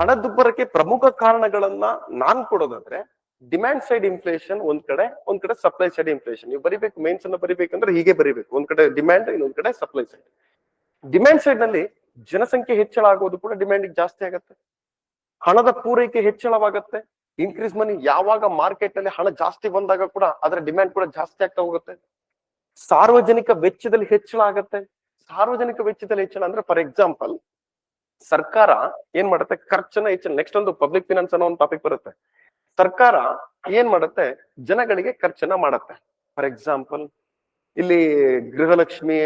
ಹಣದುಬ್ಬರಕ್ಕೆ ಪ್ರಮುಖ ಕಾರಣಗಳನ್ನ ನಾನ್ ಕೊಡೋದಾದ್ರೆ ಡಿಮ್ಯಾಂಡ್ ಸೈಡ್ ಇನ್ಫ್ಲೇಷನ್ ಒಂದ್ ಕಡೆ ಒಂದ್ ಕಡೆ ಸಪ್ಲೈ ಸೈಡ್ ಇನ್ಫ್ಲೇಷನ್ ನೀವು ಬರಿಬೇಕು ಮೇನ್ಸ್ ಅನ್ನ ಬರಿಬೇಕಂದ್ರೆ ಹೀಗೆ ಬರಿಬೇಕು. ಒಂದ್ ಕಡೆ ಡಿಮ್ಯಾಂಡ್ ಇನ್ನೊಂದ್ ಕಡೆ ಸಪ್ಲೈ ಸೈಡ್ ಡಿಮ್ಯಾಂಡ್ ಸೈಡ್ನಲ್ಲಿ ಜನಸಂಖ್ಯೆ ಹೆಚ್ಚಳ ಆಗೋದು ಕೂಡ ಡಿಮ್ಯಾಂಡ್ ಜಾಸ್ತಿ ಆಗತ್ತೆ. ಹಣದ ಪೂರೈಕೆ ಹೆಚ್ಚಳವಾಗತ್ತೆ. ಇನ್ಕ್ರೀಸ್ ಮನಿ ಯಾವಾಗ ಮಾರ್ಕೆಟ್ನಲ್ಲಿ ಹಣ ಜಾಸ್ತಿ ಬಂದಾಗ ಕೂಡ ಅದರ ಡಿಮ್ಯಾಂಡ್ ಕೂಡ ಜಾಸ್ತಿ ಆಗ್ತಾ ಹೋಗುತ್ತೆ. ಸಾರ್ವಜನಿಕ ವೆಚ್ಚದಲ್ಲಿ ಹೆಚ್ಚಳ ಆಗತ್ತೆ. ಸಾರ್ವಜನಿಕ ವೆಚ್ಚದಲ್ಲಿ ಹೆಚ್ಚಳ ಅಂದ್ರೆ ಫಾರ್ ಎಕ್ಸಾಂಪಲ್ ಸರ್ಕಾರ ಏನ್ ಮಾಡುತ್ತೆ? ಖರ್ಚನ್ನ ಹೆಚ್ಚು ನೆಕ್ಸ್ಟ್ ಒಂದು ಪಬ್ಲಿಕ್ ಫಿನಾನ್ಸ್ ಅನ್ನೋ ಒಂದು ಟಾಪಿಕ್ ಬರುತ್ತೆ. ಸರ್ಕಾರ ಏನ್ ಮಾಡುತ್ತೆ? ಜನಗಳಿಗೆ ಖರ್ಚನ್ನ ಮಾಡತ್ತೆ. ಫಾರ್ ಎಕ್ಸಾಂಪಲ್ ಇಲ್ಲಿ ಗೃಹಲಕ್ಷ್ಮಿ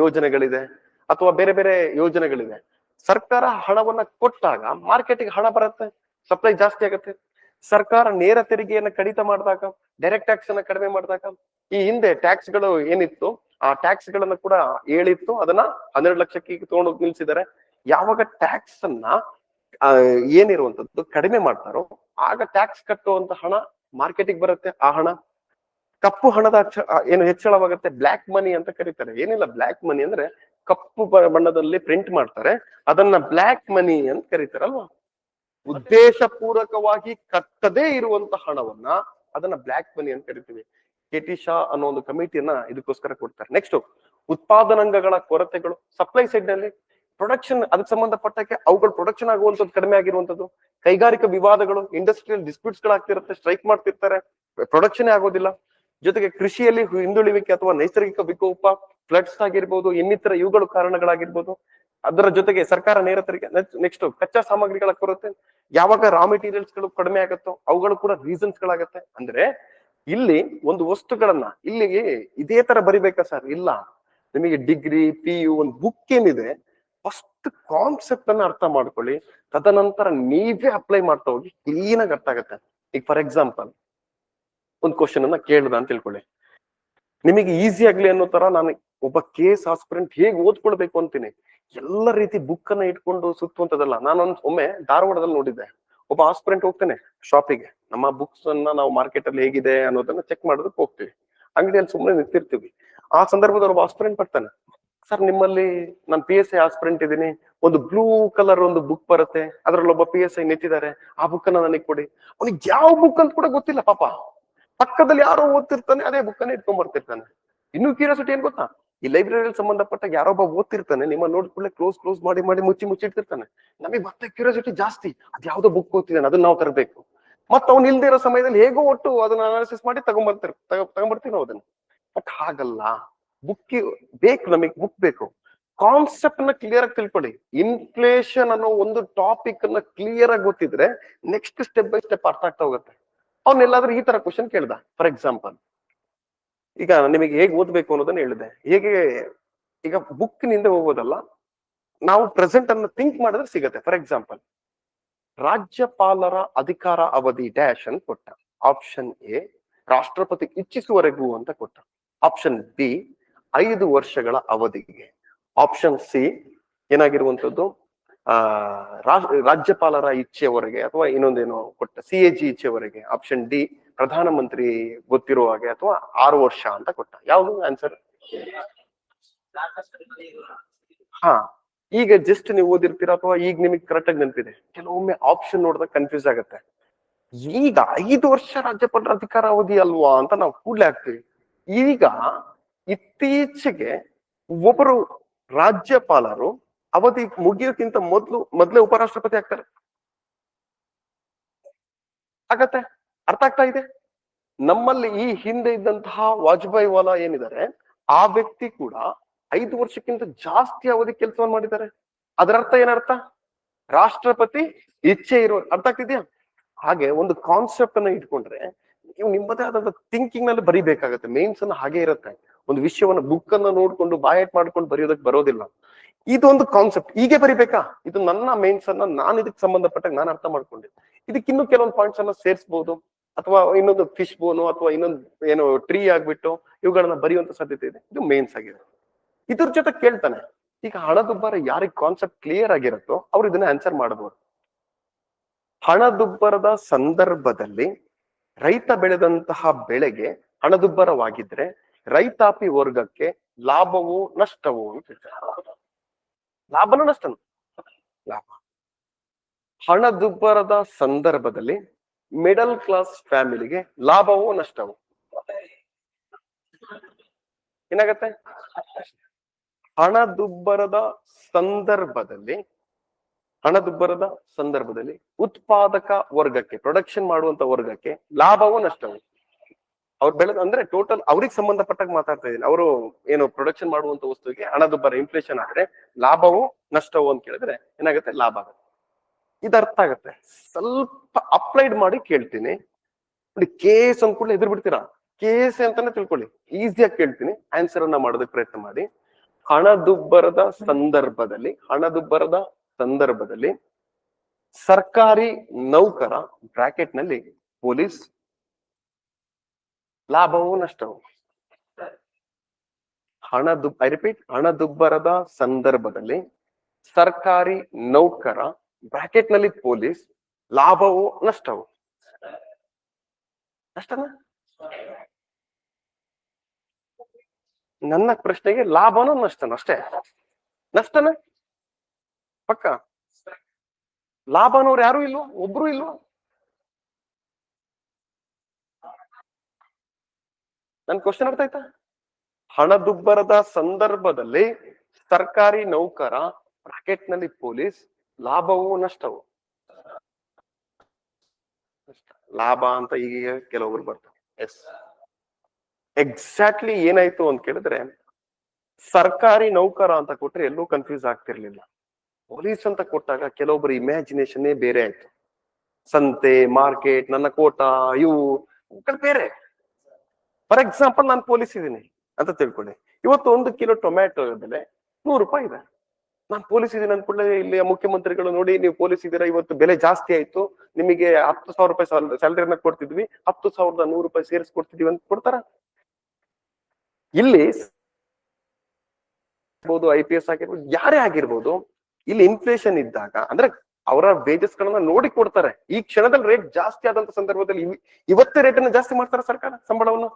ಯೋಜನೆಗಳಿದೆ, ಅಥವಾ ಬೇರೆ ಬೇರೆ ಯೋಜನೆಗಳಿದೆ. ಸರ್ಕಾರ ಹಣವನ್ನ ಕೊಟ್ಟಾಗ ಮಾರ್ಕೆಟ್ಗೆ ಹಣ ಬರುತ್ತೆ ಸಪ್ಲೈ ಜಾಸ್ತಿ ಆಗುತ್ತೆ. ಸರ್ಕಾರ ನೇರ ತೆರಿಗೆಯನ್ನ ಕಡಿತ ಮಾಡಿದಾಗ ಡೈರೆಕ್ಟ್ ಟ್ಯಾಕ್ಸ್ ಅನ್ನ ಕಡಿಮೆ ಮಾಡಿದಾಗ, ಈ ಹಿಂದೆ ಟ್ಯಾಕ್ಸ್ಗಳು ಏನಿತ್ತು, ಆ ಟ್ಯಾಕ್ಸ್ ಗಳನ್ನ ಕೂಡ ಹೇಳಿತ್ತು ಅದನ್ನ ಹನ್ನೆರಡು ಲಕ್ಷಕ್ಕೆ ತಗೊಂಡೋಗಿ ನಿಲ್ಸಿದ್ದಾರೆ. ಯಾವಾಗ ಟ್ಯಾಕ್ಸ್ ಅನ್ನ ಏನಿರುವಂತದ್ದು ಕಡಿಮೆ ಮಾಡ್ತಾರೋ, ಆಗ ಟ್ಯಾಕ್ಸ್ ಕಟ್ಟುವಂತ ಹಣ ಮಾರ್ಕೆಟಿಗೆ ಬರುತ್ತೆ. ಆ ಹಣ ಕಪ್ಪು ಹಣದ ಏನು ಹೆಚ್ಚಳವಾಗುತ್ತೆ? ಬ್ಲಾಕ್ ಮನಿ ಅಂತ ಕರೀತಾರೆ. ಏನಿಲ್ಲ ಬ್ಲ್ಯಾಕ್ ಮನಿ ಅಂದ್ರೆ ಕಪ್ಪು ಬಣ್ಣದಲ್ಲಿ ಪ್ರಿಂಟ್ ಮಾಡ್ತಾರೆ. ಅದನ್ನ ಬ್ಲಾಕ್ ಮನಿ ಅಂತ ಕರೀತಾರಲ್ವಾ? ಉದ್ದೇಶ ಪೂರ್ವಕವಾಗಿ ಕಟ್ಟದೇ ಇರುವಂತ ಹಣವನ್ನ ಅದನ್ನ ಬ್ಲಾಕ್ ಮನಿ ಅಂತ ಕರಿತೀವಿ. ಕೆ ಶಾ ಅನ್ನೋ ಒಂದು ಕಮಿಟಿಯನ್ನ ಇದಕ್ಕೋಸ್ಕರ ಕೊಡ್ತಾರೆ. ನೆಕ್ಸ್ಟ್ ಉತ್ಪಾದನಾಂಗಗಳ ಕೊರತೆಗಳು ಸಪ್ಲೈ ಸೈಡ್ನಲ್ಲಿ ಪ್ರೊಡಕ್ಷನ್ ಅದಕ್ಕೆ ಸಂಬಂಧಪಟ್ಟಕ್ಕೆ ಅವುಗಳು ಪ್ರೊಡಕ್ಷನ್ ಆಗುವಂತದ್ದು ಕಡಿಮೆ ಆಗಿರುವಂತದ್ದು ಕೈಗಾರಿಕಾ ವಿವಾದಗಳು ಇಂಡಸ್ಟ್ರಿಯಲ್ ಡಿಸ್ಪ್ಯೂಟ್ಸ್ ಗಳಾಗ್ತಿರುತ್ತೆ ಸ್ಟ್ರೈಕ್ ಮಾಡ್ತಿರ್ತಾರೆ. ಪ್ರೊಡಕ್ಷನ್ ಆಗೋದಿಲ್ಲ. ಜೊತೆಗೆ ಕೃಷಿಯಲ್ಲಿ ಹಿಂದುಳಿವಿಕೆ ಅಥವಾ ನೈಸರ್ಗಿಕ ವಿಕೋಪ ಫ್ಲಡ್ಸ್ ಆಗಿರ್ಬೋದು, ಇನ್ನಿತರ ಇವುಗಳು ಕಾರಣಗಳಾಗಿರ್ಬೋದು. ಅದರ ಜೊತೆಗೆ ಸರ್ಕಾರ ನೇರ ತೆರಿಗೆ ನೆಕ್ಸ್ಟ್ ಕಚ್ಚಾ ಸಾಮಗ್ರಿಗಳ ಕೊರತೆ. ಯಾವಾಗ ರಾ ಮೆಟೀರಿಯಲ್ಸ್ಗಳು ಕಡಿಮೆ ಆಗುತ್ತೋ, ಅವುಗಳು ಕೂಡ ರೀಸನ್ಸ್ ಗಳಾಗತ್ತೆ. ಅಂದ್ರೆ ಇಲ್ಲಿ ಒಂದು ವಸ್ತುಗಳನ್ನ ಇಲ್ಲಿ ಇದೇ ತರ ಬರಿಬೇಕಾ ಸರ್? ಇಲ್ಲ. ನಿಮಗೆ ಡಿಗ್ರಿ ಪಿ ಯು ಒಂದು ಬುಕ್ ಏನಿದೆ ಫಸ್ಟ್ ಕಾನ್ಸೆಪ್ಟ್ ಅನ್ನ ಅರ್ಥ ಮಾಡ್ಕೊಳ್ಳಿ. ತದನಂತರ ನೀವೇ ಅಪ್ಲೈ ಮಾಡ್ತಾ ಹೋಗಿ ಕ್ಲೀನ್ ಆಗಿ ಅರ್ಥ ಆಗತ್ತೆ. ಈಗ ಫಾರ್ ಎಕ್ಸಾಂಪಲ್ ಒಂದು ಕ್ವಶನ್ ಅನ್ನ ಕೇಳ್ದ ಅಂತ ತಿಳ್ಕೊಳ್ಳಿ. ನಿಮಗೆ ಈಸಿ ಆಗ್ಲಿ ಅನ್ನೋ ತರ ನಾನು ಒಬ್ಬ ಕೇಸ್ ಆಸ್ಪಿರೆಂಟ್ ಹೇಗೆ ಓದ್ಕೊಳ್ಬೇಕು ಅಂತೀನಿ. ಎಲ್ಲ ರೀತಿ ಬುಕ್ ಅನ್ನ ಇಟ್ಕೊಂಡು ಸುತ್ತುವಂತದಲ್ಲ ನಾನೊಂದ್ ಒಮ್ಮೆ ಧಾರವಾಡದಲ್ಲಿ ನೋಡಿದ್ದೆ. ಒಬ್ಬ ಆಸ್ಪಿರೆಂಟ್ ಹೋಗ್ತಾನೆ ಶಾಪಿಗೆ ನಮ್ಮ ಬುಕ್ಸ್ ಅನ್ನ ನಾವು ಮಾರ್ಕೆಟ್ ಅಲ್ಲಿ ಹೇಗಿದೆ ಅನ್ನೋದನ್ನ ಚೆಕ್ ಮಾಡೋದಕ್ಕೆ ಹೋಗ್ತೀವಿ. ಅಂಗಡಿಯಲ್ಲಿ ಸುಮ್ಮನೆ ನಿಂತಿರ್ತೀವಿ. ಆ ಸಂದರ್ಭದಲ್ಲಿ ಒಬ್ಬ ಆಸ್ಪಿರೆಂಟ್ ಬರ್ತಾನೆ. ಸರ್, ನಿಮ್ಮಲ್ಲಿ ನಾನು ಪಿ ಎಸ್ ಐ ಆಸ್ಪ್ರೆಂಟ್ ಇದ್ದೀನಿ. ಒಂದು ಬ್ಲೂ ಕಲರ್ ಒಂದು ಬುಕ್ ಬರುತ್ತೆ. ಅದ್ರಲ್ಲಿ ಒಬ್ಬ ಪಿ ಎಸ್ ಐ ನಿಂತಿದ್ದಾರೆ. ಆ ಬುಕ್ ಅನ್ನ ನನಗೆ ಕೊಡಿ. ಅವನಿಗೆ ಯಾವ ಬುಕ್ ಅಂತ ಕೂಡ ಗೊತ್ತಿಲ್ಲ ಪಾಪ. ಪಕ್ಕದಲ್ಲಿ ಯಾರೋ ಓದ್ತಿರ್ತಾನೆ, ಅದೇ ಬುಕ್ ಅನ್ನ ಇಟ್ಕೊಂಡ್ ಬರ್ತಿರ್ತಾನೆ. ಇನ್ನೂ ಕ್ಯೂರಿಯಾಸಿಟಿ ಏನ್ ಗೊತ್ತಾ? ಈ ಲೈಬ್ರರಿಯಲ್ಲಿ ಸಂಬಂಧಪಟ್ಟ ಯಾರೊಬ್ಬ ಓದ್ತಿರ್ತಾನೆ, ನಿಮ್ಮ ನೋಡ್ಕೊಳ್ಳೆ ಕ್ಲೋಸ್ ಕ್ಲೋಸ್ ಮಾಡಿ ಮಾಡಿ ಮುಚ್ಚಿ ಮುಚ್ಚಿಟ್ಟಿರ್ತಾನೆ ನಮಗೆ ಮತ್ತೆ ಕ್ಯೂರಿಯಾಸಿಟಿ ಜಾಸ್ತಿ. ಅದ್ ಯಾವ್ದೋ ಬುಕ್ ಓದ್ತಿದ್ದಾನೆ, ಅದನ್ನ ನಾವು ತರಬೇಕು. ಮತ್ತ ಅವ್ನು ಇಲ್ದೇ ಇರೋ ಸಮಯದಲ್ಲಿ ಹೇಗೋ ಒಟ್ಟು ಅದನ್ನ ಅನಾಲಿಸಿಸ್ ಮಾಡಿ ತಗೊಂಡ್ಬರ್ತಿರ್ ತಗೊಂಡ್ಬರ್ತೀವಿ ನಾವು ಅದನ್ನ. ಬಟ್ ಹಾಗಲ್ಲ. ಬುಕ್ ಬೇಕು ನಮಗೆ, ಬುಕ್ ಬೇಕು. ಕಾನ್ಸೆಪ್ಟ್ನ ಕ್ಲಿಯರ್ ಆಗಿ ತಿಳ್ಕೊಳ್ಳಿ. ಇನ್ಫ್ಲೇಷನ್ ಅನ್ನೋ ಒಂದು ಟಾಪಿಕ್ ಅನ್ನ ಕ್ಲಿಯರ್ ಆಗಿ ಗೊತ್ತಿದ್ರೆ ನೆಕ್ಸ್ಟ್ ಸ್ಟೆಪ್ ಬೈ ಸ್ಟೆಪ್ ಅರ್ಥ ಆಗ್ತಾ ಹೋಗುತ್ತೆ. ಅವ್ನೆಲ್ಲಾದ್ರೂ ಈ ತರ ಕ್ವಶನ್ ಕೇಳ್ದ ಫಾರ್ ಎಕ್ಸಾಂಪಲ್ ಈಗ ನಿಮಗೆ ಹೇಗೆ ಓದ್ಬೇಕು ಅನ್ನೋದನ್ನ ಹೇಳಿದೆ. ಹೇಗೆ, ಈಗ ಬುಕ್ನಿಂದ ಹೋಗೋದಲ್ಲ, ನಾವು ಪ್ರೆಸೆಂಟ್ ಅನ್ನ ಥಿಂಕ್ ಮಾಡಿದ್ರೆ ಸಿಗತ್ತೆ. ಫಾರ್ ಎಕ್ಸಾಂಪಲ್ ರಾಜ್ಯಪಾಲರ ಅಧಿಕಾರ ಅವಧಿ ಡ್ಯಾಶ್ ಅಂತ ಕೊಟ್ಟ. ಆಪ್ಷನ್ ಎ ರಾಷ್ಟ್ರಪತಿ ಇಚ್ಛಿಸುವವರೆಗೂ ಅಂತ ಕೊಟ್ಟ. ಆಪ್ಷನ್ ಬಿ ಐದು ವರ್ಷಗಳ ಅವಧಿಗೆ. ಆಪ್ಷನ್ ಸಿ ಏನಾಗಿರುವಂತದ್ದು ಆ ರಾಜ್- ರಾಜ್ಯಪಾಲರ ಇಚ್ಛೆವರೆಗೆ ಅಥವಾ ಇನ್ನೊಂದೇನು ಕೊಟ್ಟ ಸಿ ಎ ಜಿ ಇಚ್ಛೆವರೆಗೆ ಆಪ್ಷನ್ ಡಿ ಪ್ರಧಾನಮಂತ್ರಿ ಗೊತ್ತಿರುವ ಹಾಗೆ ಅಥವಾ ಆರು ವರ್ಷ ಅಂತ ಕೊಟ್ಟ. ಯಾವುದು ಆನ್ಸರ್ ಹಾ, ಈಗ ಜಸ್ಟ್ ನೀವು ಓದಿರ್ತೀರಾ ಅಥವಾ ಈಗ ನಿಮಗೆ ಕರೆಕ್ಟ್ ಆಗಿ ನೆನಪಿದೆ? ಕೆಲವೊಮ್ಮೆ ಆಪ್ಷನ್ ನೋಡಿದಾಗ ಕನ್ಫ್ಯೂಸ್ ಆಗುತ್ತೆ. ಈಗ ಐದು ವರ್ಷ ರಾಜ್ಯಪಾಲರ ಅಧಿಕಾರ ಅವಧಿ ಅಲ್ವಾ ಅಂತ ನಾವು ಕೂಡ್ಲೆ ಆಗ್ತೀವಿ. ಈಗ ಇತ್ತೀಚೆಗೆ ಒಬ್ಬರು ರಾಜ್ಯಪಾಲರು ಅವಧಿ ಮುಗಿಯೋಕ್ಕಿಂತ ಮೊದಲು, ಮೊದಲೇ ಉಪರಾಷ್ಟ್ರಪತಿ ಆಗ್ತಾರೆ. ಆಗತ್ತೆ? ಅರ್ಥ ಆಗ್ತಾ ಇದೆ? ನಮ್ಮಲ್ಲಿ ಈ ಹಿಂದೆ ಇದ್ದಂತಹ ವಾಜಪೇಯಿ ವಾಲಾ ಏನಿದ್ದಾರೆ, ಆ ವ್ಯಕ್ತಿ ಕೂಡ ಐದು ವರ್ಷಕ್ಕಿಂತ ಜಾಸ್ತಿ ಅವಧಿ ಕೆಲಸವನ್ನು ಮಾಡಿದ್ದಾರೆ. ಅದರ ಅರ್ಥ ಏನರ್ಥ ರಾಷ್ಟ್ರಪತಿ ಇಚ್ಛೆ ಇರೋ, ಅರ್ಥ ಆಗ್ತಿದ್ಯಾ? ಹಾಗೆ ಒಂದು ಕಾನ್ಸೆಪ್ಟ್ ಅನ್ನ ಇಟ್ಕೊಂಡ್ರೆ, ನೀವು ನಿಮ್ಮದೇ ಆದಂತ ಥಿಂಕಿಂಗ್ನಲ್ಲಿ ಬರಿಬೇಕಾಗತ್ತೆ ಮೇನ್ಸ್ ಅನ್ನ ಹಾಗೆ ಇರುತ್ತೆ. ಒಂದು ವಿಷಯವನ್ನ ಬುಕ್ ಅನ್ನ ನೋಡ್ಕೊಂಡು ಬಾಯಟ್ ಮಾಡ್ಕೊಂಡು ಬರೆಯೋದಕ್ಕೆ ಬರೋದಿಲ್ಲ. ಇದೊಂದು ಕಾನ್ಸೆಪ್ಟ್ ಹೀಗೆ ಬರಿಬೇಕಾ? ಇದು ನನ್ನ ಮೇನ್ಸ್ ಅನ್ನ ನಾನು ಇದಕ್ಕೆ ಸಂಬಂಧಪಟ್ಟಾಗ ನಾನು ಅರ್ಥ ಮಾಡ್ಕೊಂಡೆ ಇದಕ್ಕೆ ಇನ್ನೂ ಕೆಲವೊಂದು ಪಾಯಿಂಟ್ಸ್ ಅನ್ನ ಸೇರಿಸಬಹುದು ಅಥವಾ ಇನ್ನೊಂದು ಫಿಶ್ ಬೋನು ಅಥವಾ ಇನ್ನೊಂದು ಏನು ಟ್ರೀ ಆಗ್ಬಿಟ್ಟು ಇವುಗಳನ್ನ ಬರೆಯುವಂತ ಸಾಧ್ಯತೆ ಇದೆ. ಇದು ಮೇನ್ಸ್ ಆಗಿದೆ. ಇದ್ರ ಜೊತೆ ಕೇಳ್ತಾನೆ, ಈಗ ಹಣದುಬ್ಬರ ಯಾರಿಗೆ ಕಾನ್ಸೆಪ್ಟ್ ಕ್ಲಿಯರ್ ಆಗಿರುತ್ತೋ ಅವ್ರು ಇದನ್ನ ಆನ್ಸರ್ ಮಾಡಬಹುದು ಹಣದುಬ್ಬರದ ಸಂದರ್ಭದಲ್ಲಿ ರೈತ ಬೆಳೆದಂತಹ ಬೆಳೆಗೆ ಹಣದುಬ್ಬರವಾಗಿದ್ರೆ ರೈತಾಪಿ ವರ್ಗಕ್ಕೆ ಲಾಭವೋ ನಷ್ಟವು ಅಂತ ಹೇಳ್ತಾರೆ. ಲಾಭನೂ ನಷ್ಟನು? ಲಾಭ. ಹಣದುಬ್ಬರದ ಸಂದರ್ಭದಲ್ಲಿ ಮಿಡಲ್ ಕ್ಲಾಸ್ ಫ್ಯಾಮಿಲಿಗೆ ಲಾಭವೋ ನಷ್ಟವೋ? ಏನಾಗತ್ತೆ? ಹಣದುಬ್ಬರದ ಸಂದರ್ಭದಲ್ಲಿ ಹಣದುಬ್ಬರದ ಸಂದರ್ಭದಲ್ಲಿ ಉತ್ಪಾದಕ ವರ್ಗಕ್ಕೆ ಪ್ರೊಡಕ್ಷನ್ ಮಾಡುವಂತ ವರ್ಗಕ್ಕೆ ಲಾಭವೋ ನಷ್ಟವೋ? ಅವ್ರು ಬೆಳೆದ ಅಂದ್ರೆ ಟೋಟಲ್ ಅವ್ರಿಗೆ ಸಂಬಂಧಪಟ್ಟಾಗ ಮಾತಾಡ್ತಾ ಇದ್ದೀನಿ. ಅವರು ಏನು ಪ್ರೊಡಕ್ಷನ್ ಮಾಡುವಂತ ವಸ್ತುವಿಗೆ ಹಣದುಬ್ಬರ ಇನ್ಫ್ಲೇಷನ್ ಆದ್ರೆ ಲಾಭವು ನಷ್ಟವು ಅಂತ ಕೇಳಿದ್ರೆ ಏನಾಗುತ್ತೆ? ಲಾಭ ಆಗುತ್ತೆ. ಇದು ಅರ್ಥ ಆಗುತ್ತೆ. ಸ್ವಲ್ಪ ಅಪ್ಲೈಡ್ ಮಾಡಿ ಕೇಳ್ತೀನಿ. ನೋಡಿ ಕೇಸ್ ಕೂಡ ಎದುರು ಬಿಡ್ತೀರಾ? ಕೇಸ್ ಅಂತಾನೆ ತಿಳ್ಕೊಳ್ಳಿ. ಈಸಿಯಾಗಿ ಕೇಳ್ತೀನಿ. ಆನ್ಸರ್ ಅನ್ನ ಮಾಡೋದಕ್ಕೆ ಪ್ರಯತ್ನ ಮಾಡಿ. ಹಣದುಬ್ಬರದ ಸಂದರ್ಭದಲ್ಲಿ ಹಣದುಬ್ಬರದ ಸಂದರ್ಭದಲ್ಲಿ ಸರ್ಕಾರಿ ನೌಕರ ಬ್ರಾಕೆಟ್ನಲ್ಲಿ ಪೊಲೀಸ್ ಲಾಭವೂ ಹಣ ದುಬ್, ಐ ರಿಪೀಟ್ ಹಣದುಬ್ಬರದ ಸಂದರ್ಭದಲ್ಲಿ ಸರ್ಕಾರಿ ನೌಕರ ಬ್ರಾಕೆಟ್ನಲ್ಲಿ ಪೊಲೀಸ್, ಲಾಭವೋ ನಷ್ಟವೋ. ನಷ್ಟನ ನನ್ನ ಪ್ರಶ್ನೆಗೆ ಲಾಭನೋ ನಷ್ಟನ ಅಷ್ಟೇ. ನಷ್ಟನ? ಪಕ್ಕ? ಲಾಭನವ್ರು ಯಾರು ಇಲ್ವಾ? ಒಬ್ರು ಇಲ್ವಾ? ನನ್ ಕ್ವಶನ್ ಅರ್ಥ ಆಯ್ತಾ? ಹಣದುಬ್ಬರದ ಸಂದರ್ಭದಲ್ಲಿ ಸರ್ಕಾರಿ ನೌಕರ ರಾಕೆಟ್ನಲ್ಲಿ ಪೊಲೀಸ್, ಲಾಭವೂ ನಷ್ಟವು? ಲಾಭ ಅಂತ ಈಗ ಕೆಲವೊಬ್ರು ಬರ್ತಾರೆ. ಎಸ್ ಎಕ್ಸಾಕ್ಟ್ಲಿ ಏನಾಯ್ತು ಅಂತ ಕೇಳಿದ್ರೆ, ಸರ್ಕಾರಿ ನೌಕರ ಅಂತ ಕೊಟ್ರೆ ಎಲ್ಲೂ ಕನ್ಫ್ಯೂಸ್ ಆಗ್ತಿರ್ಲಿಲ್ಲ. ಪೊಲೀಸ್ ಅಂತ ಕೊಟ್ಟಾಗ ಕೆಲವೊಬ್ರು ಇಮ್ಯಾಜಿನೇಷನ್ ಬೇರೆ ಆಯ್ತು. ಸಂತೆ ಮಾರ್ಕೆಟ್ ನನ್ನ ಕೋಟ ಇವು, ಬೇರೆ. ಫಾರ್ ಎಕ್ಸಾಂಪಲ್ ನಾನು ಪೊಲೀಸ್ ಇದ್ದೀನಿ ಅಂತ ತಿಳ್ಕೊಳ್ಳಿ. ಇವತ್ತು ಒಂದು ಕಿಲೋ ಟೊಮ್ಯಾಟೊ ಬೆಲೆ ನೂರು ರೂಪಾಯಿ ಇದೆ. ನಾನು ಪೊಲೀಸ್ ಇದ್ದೀನಿ ಕೂಡಲೇ ಇಲ್ಲಿ ಮುಖ್ಯಮಂತ್ರಿಗಳು ನೋಡಿ, ನೀವು ಪೊಲೀಸ್ ಇದ್ದೀರಾ ಇವತ್ತು ಬೆಲೆ ಜಾಸ್ತಿ ಆಯ್ತು. ನಿಮಗೆ ಹತ್ತು ಸಾವಿರ ರೂಪಾಯಿ ಸ್ಯಾಲರಿನ ಕೊಡ್ತಿದ್ವಿ. ಹತ್ತು ಸಾವಿರದ ನೂರು ರೂಪಾಯಿ ಸೇರಿಸ್ಕೊಡ್ತಿದೀವಿ ಅಂತ ಕೊಡ್ತಾರ? ಇಲ್ಲಿ ಐ ಪಿ ಎಸ್ ಆಗಿರ್ಬೋದು, ಯಾರೇ ಆಗಿರ್ಬೋದು, ಇಲ್ಲಿ ಇನ್ಫ್ಲೇಷನ್ ಇದ್ದಾಗ, ಅಂದ್ರೆ ಅವರ ವೇಜಸ್ ಗಳನ್ನ ನೋಡಿ ಕೊಡ್ತಾರೆ. ಈ ಕ್ಷಣದಲ್ಲಿ ರೇಟ್ ಜಾಸ್ತಿ ಆದಂತ ಸಂದರ್ಭದಲ್ಲಿ ಇವತ್ತೇ ರೇಟ್ ಅನ್ನ ಜಾಸ್ತಿ ಮಾಡ್ತಾರ ಸರ್ಕಾರ, ಸಂಬಳವನ್ನು?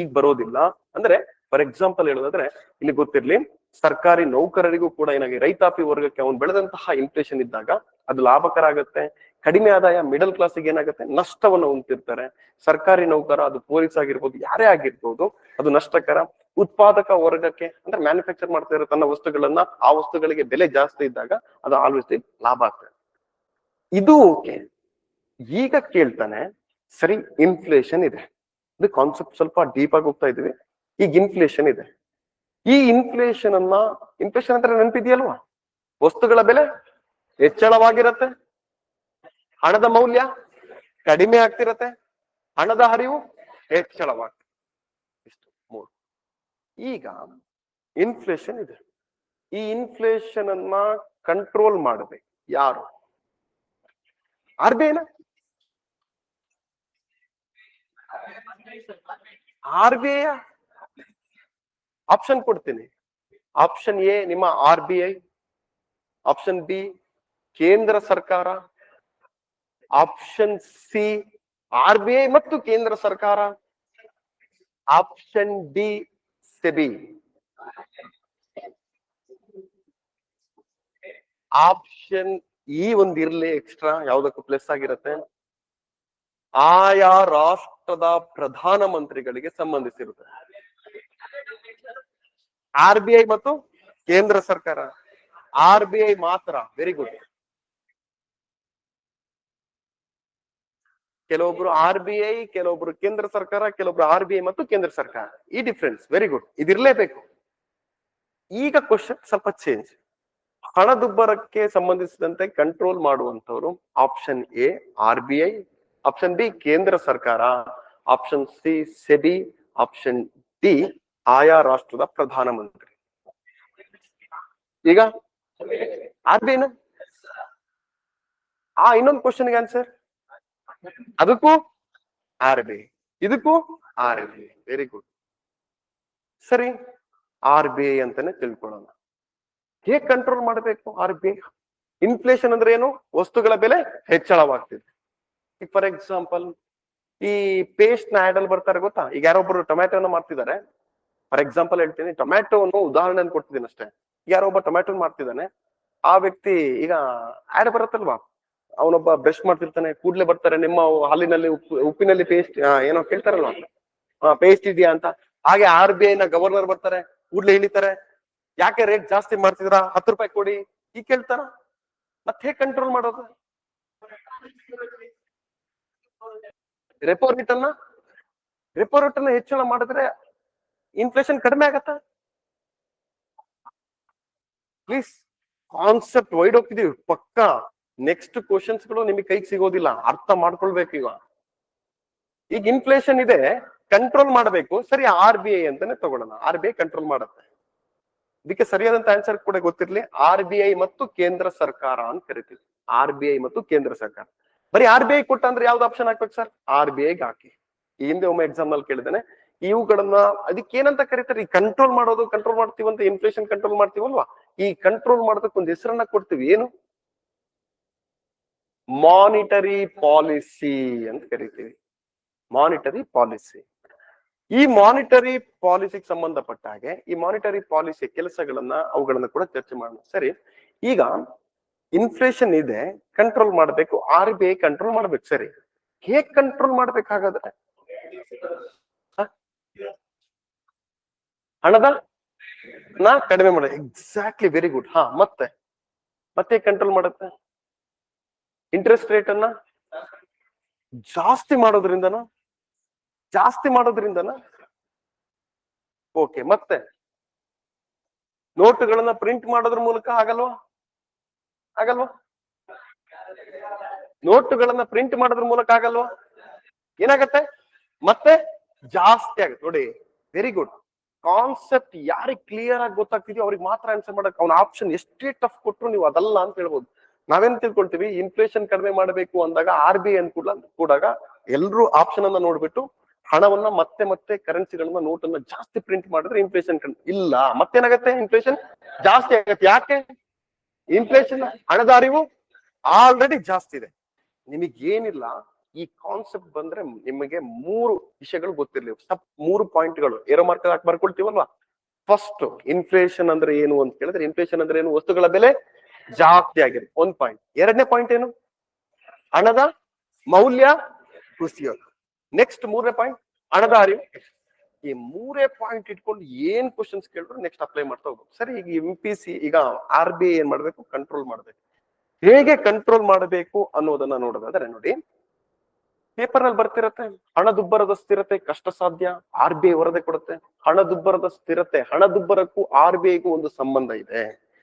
ಈಗ ಬರೋದಿಲ್ಲ. ಅಂದ್ರೆ ಫಾರ್ ಎಕ್ಸಾಂಪಲ್ ಹೇಳೋದಾದ್ರೆ, ಇಲ್ಲಿ ಗೊತ್ತಿರ್ಲಿ, ಸರ್ಕಾರಿ ನೌಕರರಿಗೂ ಕೂಡ ಏನಾಗಿ ರೈತಾಪಿ ವರ್ಗಕ್ಕೆ ಅವನು ಬೆಳೆದಂತಹ ಇನ್ಫ್ಲೇಷನ್ ಇದ್ದಾಗ, ಅದು ಲಾಭಕರ ಆಗುತ್ತೆ ಕಡಿಮೆ ಆದಾಯ ಮಿಡಲ್ ಕ್ಲಾಸಿಗೆ ಏನಾಗುತ್ತೆ? ನಷ್ಟವನ್ನು ಉಂಟಿರ್ತಾರೆ. ಸರ್ಕಾರಿ ನೌಕರ, ಅದು ಪೊಲೀಸ್ ಆಗಿರ್ಬೋದು, ಯಾರೇ ಆಗಿರ್ಬೋದು, ಅದು ನಷ್ಟಕರ. ಉತ್ಪಾದಕ ವರ್ಗಕ್ಕೆ, ಅಂದ್ರೆ ಮ್ಯಾನುಫ್ಯಾಕ್ಚರ್ ಮಾಡ್ತಾ ಇರೋ ತನ್ನ ವಸ್ತುಗಳನ್ನ, ಆ ವಸ್ತುಗಳಿಗೆ ಬೆಲೆ ಜಾಸ್ತಿ ಇದ್ದಾಗ, ಅದು ಆಲ್ವೇಸ್ ಲಾಭ ಆಗ್ತದೆ. ಇದು ಓಕೆ ಈಗ ಕೇಳ್ತಾನೆ, ಸರಿ ಇನ್ಫ್ಲೇಷನ್ ಇದೆ. ಇದು ಕಾನ್ಸೆಪ್ಟ್ ಸ್ವಲ್ಪ ಡೀಪ್ ಆಗಿ ಹೋಗ್ತಾ ಇದೀವಿ. ಈಗ ಇನ್ಫ್ಲೇಷನ್ ಇದೆ. ಈ ಇನ್ಫ್ಲೇಷನ್ ಅನ್ನ ಇನ್ಫ್ಲೇಷನ್ ಅಂದ್ರೆ ನೆನಪಿದೆಯಲ್ವಾ? ವಸ್ತುಗಳ ಬೆಲೆ ಹೆಚ್ಚಳವಾಗಿರತ್ತೆ. ಹಣದ ಮೌಲ್ಯ ಕಡಿಮೆ ಆಗ್ತಿರತ್ತೆ. ಹಣದ ಹರಿವು ಹೆಚ್ಚಳವಾಗ್ತದೆ ಇಷ್ಟು ಮೂರು. ಈಗ ಇನ್ಫ್ಲೇಷನ್ ಇದೆ. ಈ ಇನ್ಫ್ಲೇಷನ್ ಅನ್ನ ಕಂಟ್ರೋಲ್ ಮಾಡಬೇಕು. ಯಾರು? R R B I option ಕೊಡ್ತೀನಿ. ಆಪ್ಷನ್ ಎ, ನಿಮ್ಮ R B I. Option B, ಕೇಂದ್ರ ಸರ್ಕಾರ. Option C, R B I ಮತ್ತು ಕೇಂದ್ರ ಸರ್ಕಾರ. Option D, SEBI. ಆಪ್ಷನ್ ಈ ಒಂದ್ ಇರ್ಲಿ ಎಕ್ಸ್ಟ್ರಾ ಯಾವ್ದಕ್ಕೂ ಪ್ಲಸ್ ಆಗಿರತ್ತೆ. ಆಯಾ ರಾಷ್ಟ್ರದ ಪ್ರಧಾನ ಮಂತ್ರಿಗಳಿಗೆ ಸಂಬಂಧಿಸಿರುತ್ತದೆ. ಆರ್ ಬಿ ಐ ಮತ್ತು ಕೇಂದ್ರ ಸರ್ಕಾರ. ಆರ್ ಬಿ ಐ ಮಾತ್ರ ವೆರಿ ಗುಡ್ ಕೆಲವೊಬ್ರು ಆರ್ ಬಿ ಐ, ಕೆಲವೊಬ್ರು ಕೇಂದ್ರ ಸರ್ಕಾರ, ಕೆಲವೊಬ್ರು ಆರ್ ಬಿ ಐ ಮತ್ತು ಕೇಂದ್ರ ಸರ್ಕಾರ. ಈ ಡಿಫ್ರೆನ್ಸ್ ವೆರಿ ಗುಡ್ ಇದಿರ್ಲೇಬೇಕು. ಈಗ ಕ್ವಶನ್ ಸ್ವಲ್ಪ ಚೇಂಜ್ ಹಣದುಬ್ಬರಕ್ಕೆ ಸಂಬಂಧಿಸಿದಂತೆ control ಮಾಡುವಂತವರು option A R B I option B ಕೇಂದ್ರ ಸರ್ಕಾರ option C SEBI option D ಆಯಾ ರಾಷ್ಟ್ರದ ಪ್ರಧಾನಮಂತ್ರಿ ಈಗ ಆರ್ ಬಿ ಆ ಇನ್ನೊಂದು ಕ್ವಶನ್ಗೆ ಆನ್ಸರ್ ಅದಕ್ಕೂ ಆರ್ ಬಿ ಇದಕ್ಕೂ ಆರ್ ಬಿ ವೆರಿ ಗುಡ್ ಸರಿ ಆರ್ ಬಿ ಐ ಅಂತಾನೆ ತಿಳ್ಕೊಳ್ಳೋಣ ಹೇಗ್ ಕಂಟ್ರೋಲ್ ಮಾಡಬೇಕು ಆರ್ ಬಿ ಐ ಇನ್ಫ್ಲೇಷನ್ ಅಂದ್ರೆ ಏನು ವಸ್ತುಗಳ ಬೆಲೆ ಹೆಚ್ಚಳವಾಗ್ತಿದೆ ಈಗ ಫಾರ್ ಎಕ್ಸಾಂಪಲ್ ಈ ಪೇಸ್ಟ್ನ ಆಡಲ್ ಬರ್ತಾರೆ ಗೊತ್ತಾ? ಈಗ ಯಾರೊಬ್ರು ಟೊಮ್ಯಾಟೋನ ಮಾಡ್ತಿದ್ದಾರೆ. ಫಾರ್ ಎಕ್ಸಾಂಪಲ್ ಹೇಳ್ತೀನಿ. ಟೊಮ್ಯಾಟೋನು ಉದಾಹರಣೆ ಕೊಡ್ತಿದ್ದೀನಿ ಅಷ್ಟೇ. ಯಾರೊಬ್ಬ ಟೊಮ್ಯಾಟೊ ಮಾಡ್ತಿದ್ದಾನೆ. ಆ ವ್ಯಕ್ತಿ ಈಗ ಆಡ್ ಬರುತ್ತಲ್ವಾ? ಅವನೊಬ್ಬ ಬ್ರಷ್ ಮಾಡ್ತಿರ್ತಾನೆ, ಕೂಡ್ಲೆ ಬರ್ತಾರೆ, ನಿಮ್ಮ ಹಾಲಿನಲ್ಲಿ ಉಪ್ಪು, ಉಪ್ಪಿನಲ್ಲಿ ಪೇಸ್ಟ್ ಏನೋ ಕೇಳ್ತಾರಲ್ವ? ಪೇಸ್ಟ್ ಇದೆಯಾ ಅಂತ. ಹಾಗೆ ಆರ್ ಬಿ ಐ ನ ಗವರ್ನರ್ ಬರ್ತಾರೆ, ಕೂಡ್ಲೆ ಇಳಿತಾರೆ ಯಾಕೆ ರೇಟ್ ಜಾಸ್ತಿ ಮಾಡ್ತಿದ್ರ ಹತ್ತು ರೂಪಾಯಿ ಕೊಡಿ. ಈಗ ಕೇಳ್ತಾರ? ಮತ್ತೆ ಕಂಟ್ರೋಲ್ ಮಾಡೋದು? ರೆಪೋ ರೇಟ್ ಅನ್ನ ರೆಪೋ ರೇಟ್ ಅನ್ನ ಹೆಚ್ಚಳ ಮಾಡಿದ್ರೆ ಇನ್ಫ್ಲೇಷನ್ ಕಡಿಮೆ ಆಗತ್ತ? ಪ್ಲೀಸ್ ಕಾನ್ಸೆಪ್ಟ್ ವೈಡ್ ಹೋಗ್ತಿದೀವಿ ಪಕ್ಕ ನೆಕ್ಸ್ಟ್ ಕ್ವಶನ್ಸ್ಗಳು ನಿಮಗೆ ಕೈಗೆ ಸಿಗೋದಿಲ್ಲ. ಅರ್ಥ ಮಾಡ್ಕೊಳ್ಬೇಕು ಈಗ ಈಗ ಇನ್ಫ್ಲೇಷನ್ ಇದೆ ಕಂಟ್ರೋಲ್ ಮಾಡಬೇಕು. ಸರಿ ಆರ್ ಬಿ ಐ ಅಂತಾನೆ ತಗೊಳ್ಳೋಣ. ಆರ್ ಬಿ ಐ ಕಂಟ್ರೋಲ್ ಮಾಡುತ್ತೆ. ಇದಕ್ಕೆ ಸರಿಯಾದಂತ ಆನ್ಸರ್ ಕೂಡ ಗೊತ್ತಿರ್ಲಿ. ಆರ್ ಬಿ ಐ ಮತ್ತು ಕೇಂದ್ರ ಸರ್ಕಾರ ಅಂತ ಕರಿತೀವಿ. ಆರ್ ಬಿ ಐ ಮತ್ತು ಕೇಂದ್ರ ಸರ್ಕಾರ. ಬರೀ ಆರ್ ಬಿ ಐ ಕೊಟ್ಟ ಅಂದ್ರೆ ಯಾವ್ದು ಆಪ್ಷನ್ ಹಾಕ್ಬೇಕು ಸರ್ ಆರ್ ಬಿ ಐಗೆ ಹಾಕಿ. ಈ ಹಿಂದೆ ಒಮ್ಮೆ ಎಕ್ಸಾಮ್ನಲ್ಲಿ ಕೇಳಿದ್ದೇನೆ. ಇವುಗಳನ್ನ ಅದಕ್ಕೆ ಏನಂತ ಕರೀತಾರೆ? ಈ ಕಂಟ್ರೋಲ್ ಮಾಡೋದು ಕಂಟ್ರೋಲ್ ಮಾಡ್ತೀವಿ ಅಂತ ಇನ್ಫ್ಲೇಷನ್ ಕಂಟ್ರೋಲ್ ಮಾಡ್ತೀವಲ್ವಾ? ಈ ಕಂಟ್ರೋಲ್ ಮಾಡೋದಕ್ಕೆ ಒಂದು ಹೆಸರನ್ನ ಕೊಡ್ತೀವಿ. ಏನು? ಮಾನಿಟರಿ ಪಾಲಿಸಿ ಅಂತ ಕರಿತೀವಿ. ಮಾನಿಟರಿ ಪಾಲಿಸಿ ಈ ಮಾನಿಟರಿ ಪಾಲಿಸಿಗೆ ಸಂಬಂಧಪಟ್ಟ ಹಾಗೆ ಈ ಮಾನಿಟರಿ ಪಾಲಿಸಿ ಕೆಲಸಗಳನ್ನ ಅವುಗಳನ್ನ ಕೂಡ ಚರ್ಚೆ ಮಾಡೋಣ. ಸರಿ, ಈಗ ಇನ್ಫ್ಲೇಷನ್ ಇದೆ ಕಂಟ್ರೋಲ್ ಮಾಡಬೇಕು ಆರ್ ಬಿ ಐ ಕಂಟ್ರೋಲ್ ಮಾಡ್ಬೇಕು, ಸರಿ. ಹೇಗ್ ಕಂಟ್ರೋಲ್ ಮಾಡ್ಬೇಕಾಗಾದ್ರೆ? ಹಣದ? ನಾ ಕಡಿಮೆ ಮಾಡ ಎಕ್ಸಾಕ್ಟ್ಲಿ ವೆರಿ ಗುಡ್ ಹಾ, ಮತ್ತೆ? ಮತ್ತೆ ಕಂಟ್ರೋಲ್ ಮಾಡುತ್ತೆ? ಇಂಟ್ರೆಸ್ಟ್ ರೇಟ್ ಅನ್ನ? ಜಾಸ್ತಿ ಮಾಡೋದ್ರಿಂದನ? ಜಾಸ್ತಿ ಮಾಡೋದ್ರಿಂದನ? ಓಕೆ ಮತ್ತೆ? ನೋಟುಗಳನ್ನ ಪ್ರಿಂಟ್ ಮಾಡೋದ್ರ ಮೂಲಕ ಆಗಲ್ವಾ? ಆಗಲ್ವಾ? ನೋಟುಗಳನ್ನ ಪ್ರಿಂಟ್ ಮಾಡೋದ್ರ ಮೂಲಕ ಆಗಲ್ವಾ? ಏನಾಗತ್ತೆ? ಮತ್ತೆ ಜಾಸ್ತಿ ಆಗುತ್ತೆ. ನೋಡಿ ವೆರಿ ಗುಡ್ ಕಾನ್ಸೆಪ್ಟ್ ಯಾರಿಗೆ ಕ್ಲಿಯರ್ ಆಗಿ ಗೊತ್ತಾಗ್ತಿದ್ಯೋ ಅವ್ರಿಗೆ ಮಾತ್ರ ಆನ್ಸರ್ ಮಾಡಕ್ ಅವ್ನ ಆಪ್ಷನ್ ಎಷ್ಟೇ ಟಫ್ ಕೊಟ್ರು ನೀವು ಅದಲ್ಲ ಅಂತ ಹೇಳ್ಬೋದು. ನಾವೇನ್ ತಿಳ್ಕೊಳ್ತೀವಿ? ಇನ್ಫ್ಲೇಷನ್ ಕಡಿಮೆ ಮಾಡಬೇಕು ಅಂದಾಗ ಆರ್ ಬಿ ಐ ಅನ್ಕೂಲ ಕೂಡಾಗ ಎಲ್ರು ಆಪ್ಷನ್ ಅನ್ನ ನೋಡ್ಬಿಟ್ಟು ಹಣವನ್ನ ಮತ್ತೆ ಮತ್ತೆ ಕರೆನ್ಸಿಗಳನ್ನ ನೋಟನ್ನ ಜಾಸ್ತಿ ಪ್ರಿಂಟ್ ಮಾಡಿದ್ರೆ ಇನ್ಫ್ಲೇಷನ್ ಇಲ್ಲ. ಮತ್ತೇನಾಗತ್ತೆ? ಇನ್ಫ್ಲೇಷನ್ ಜಾಸ್ತಿ ಆಗತ್ತೆ. ಯಾಕೆ? ಇನ್ಫ್ಲೇಷನ್ ಹಣದ ಅರಿವು ಆಲ್ರೆಡಿ ಜಾಸ್ತಿ ಇದೆ. ನಿಮಗೆ ಏನಿಲ್ಲ ಈ ಕಾನ್ಸೆಪ್ಟ್ ಬಂದ್ರೆ ನಿಮಗೆ ಮೂರು ವಿಷಯಗಳು ಗೊತ್ತಿರ್ಲಿ ಸಪ್, ಮೂರು ಪಾಯಿಂಟ್ಗಳು ಏರೋ ಮಾರ್ಕ್ ಹಾಕಿ ಬರ್ಕೊಳ್ತೀವಲ್ವಾ? ಫಸ್ಟ್ ಇನ್ಫ್ಲೇಷನ್ ಅಂದ್ರೆ ಏನು ಅಂತ ಕೇಳಿದ್ರೆ ಇನ್ಫ್ಲೇಷನ್ ಅಂದ್ರೆ ಏನು? ವಸ್ತುಗಳ ಬೆಲೆ ಜಾಸ್ತಿ ಆಗಿದೆ. ಒಂದ್ ಪಾಯಿಂಟ್ ಎರಡನೇ ಪಾಯಿಂಟ್ ಏನು? ಹಣದ ಮೌಲ್ಯ ಕುಸಿಯೋದು. ನೆಕ್ಸ್ಟ್ ಮೂರನೇ ಪಾಯಿಂಟ್ ಹಣದ ಅರಿವು. ಈ ಮೂರೇ ಪಾಯಿಂಟ್ ಇಟ್ಕೊಂಡು ಏನ್ ಕ್ವಶನ್ಸ್ ಕೇಳಿದ್ರು ನೆಕ್ಸ್ಟ್ ಅಪ್ಲೈ ಮಾಡ್ತಾ ಹೋಗ್ಬೇಕು. ಸರಿ, ಈಗ ಎಂ ಪಿ ಸಿ ಈಗ ಆರ್ ಬಿ ಐ ಏನ್ ಮಾಡ್ಬೇಕು? ಕಂಟ್ರೋಲ್ ಮಾಡ್ಬೇಕು. ಹೇಗೆ ಕಂಟ್ರೋಲ್ ಮಾಡಬೇಕು ಅನ್ನೋದನ್ನ ನೋಡೋದಾದ್ರೆ ನೋಡಿ ಪೇಪರ್ನಲ್ಲಿ ಬರ್ತಿರತ್ತೆ ಹಣದುಬ್ಬರದ ಸ್ಥಿರತೆ ಕಷ್ಟ ಸಾಧ್ಯ ಆರ್ ಬಿ ಐ ವರದಿ ಕೊಡುತ್ತೆ. ಹಣದುಬ್ಬರದ ಸ್ಥಿರತೆ ಹಣದುಬ್ಬರಕ್ಕೂ ಆರ್ ಬಿ ಐಗೂ ಒಂದು ಸಂಬಂಧ ಇದೆ.